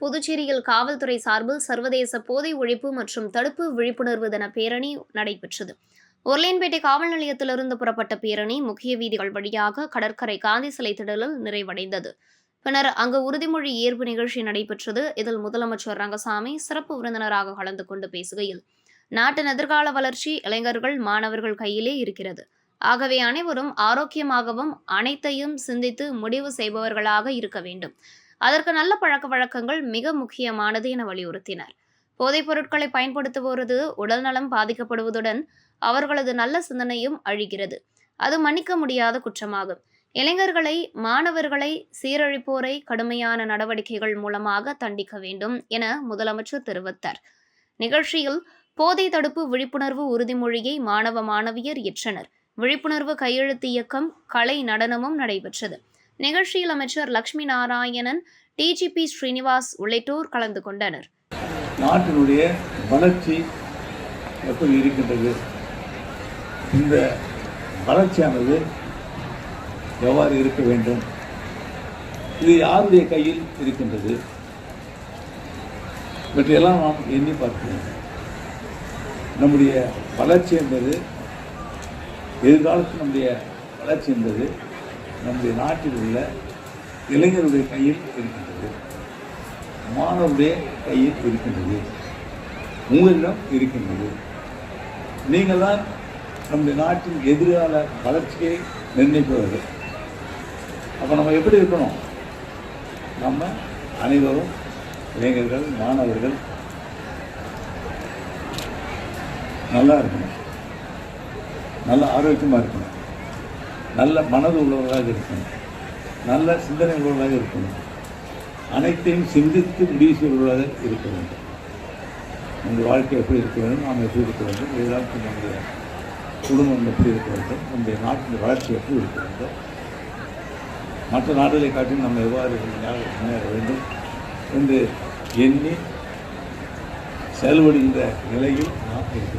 புதுச்சேரியில் காவல்துறை சார்பில் சர்வதேச போதை ஒழிப்பு மற்றும் தடுப்பு விழிப்புணர்வு தின பேரணி நடைபெற்றது. ஒர்லேன்பேட்டை காவல் நிலையத்திலிருந்து புறப்பட்ட பேரணி முக்கிய வீதிகள் வழியாக கடற்கரை காந்தி சிலை திடலில் நிறைவடைந்தது. பின்னர் அங்கு உறுதிமொழி ஏற்பு நிகழ்ச்சி நடைபெற்றது. இதில் முதலமைச்சர் ரங்கசாமி சிறப்பு விருந்தினராக கலந்து கொண்டு பேசுகையில் நாட்டின் எதிர்கால வளர்ச்சி இளைஞர்கள் மாணவர்கள் கையிலே இருக்கிறது. ஆகவே அனைவரும் ஆரோக்கியமாகவும் அனைத்தையும் சிந்தித்து முடிவு செய்பவர்களாக இருக்க வேண்டும். அதற்கு நல்ல பழக்க வழக்கங்கள் மிக முக்கியமானது என வலியுறுத்தினர். போதைப் பொருட்களை பயன்படுத்துவோரது உடல்நலம் பாதிக்கப்படுவதுடன் அவர்களது நல்ல சிந்தனையும் அழிகிறது. அது மன்னிக்க முடியாத குற்றமாகும். இளைஞர்களை மாணவர்களை சீரழிப்போரை கடுமையான நடவடிக்கைகள் மூலமாக தண்டிக்க வேண்டும் என முதலமைச்சர் தெரிவித்தார். நிகழ்ச்சியில் போதை தடுப்பு விழிப்புணர்வு உறுதிமொழியை மாணவ மாணவியர் ஏற்றனர். விழிப்புணர்வு கையெழுத்து இயக்கம் கலை நடனமும் நடைபெற்றது. நிகழ்ச்சியில் அமைச்சர் லட்சுமி நாராயணன் டிஜிபி ஸ்ரீனிவாஸ் உள்ளிட்டோர் கலந்து கொண்டனர். நாட்டினுடைய வளர்ச்சி எப்படி இருக்கின்றது? இந்த வளர்ச்சியானது எவ்வாறு இருக்க வேண்டும்? இது யாருடைய கையில் இருக்கின்றது? இவற்றையெல்லாம் நாம் எண்ணி பார்க்கிறோம். நம்முடைய வளர்ச்சி என்பது எதிர்காலத்தில் நம்முடைய வளர்ச்சி என்பது நம்முடைய நாட்டில் உள்ள இளைஞருடைய கையில் இருக்கின்றது. மாணவருடைய கையில் இருக்கின்றது. உங்களிடம் இருக்கின்றது. நீங்கள் தான் நம்முடைய நாட்டின் எதிர்கால வளர்ச்சியை நிர்ணயிப்பவர்கள். அப்போ நம்ம எப்படி இருக்கணும்? நம்ம அனைவரும் இளைஞர்கள் மாணவர்கள் நல்லா இருக்கணும். நல்ல ஆரோக்கியமாக இருக்கணும். நல்ல மனது உள்ளவர்களாக இருக்கணும். நல்ல சிந்தனை உள்ளவர்களாக இருக்கணும். அனைத்தையும் சிந்தித்து முடிவு செய்வதாக இருக்க வேண்டும். உங்கள் வாழ்க்கை எப்படி இருக்க வேண்டும்? நாம் எப்படி இருக்க வேண்டும்? இதெல்லாம் நம்முடைய குடும்பம் எப்படி இருக்க வேண்டும்? நம்முடைய நாட்டின் வளர்ச்சி எப்படி இருக்க வேண்டும்? மற்ற நாடுகளை காட்டிலும் நம்ம எவ்வாறு முன்னேற முன்னேற வேண்டும் என்று எண்ணி செயல்படுகின்ற நிலையில் நாம் இருக்க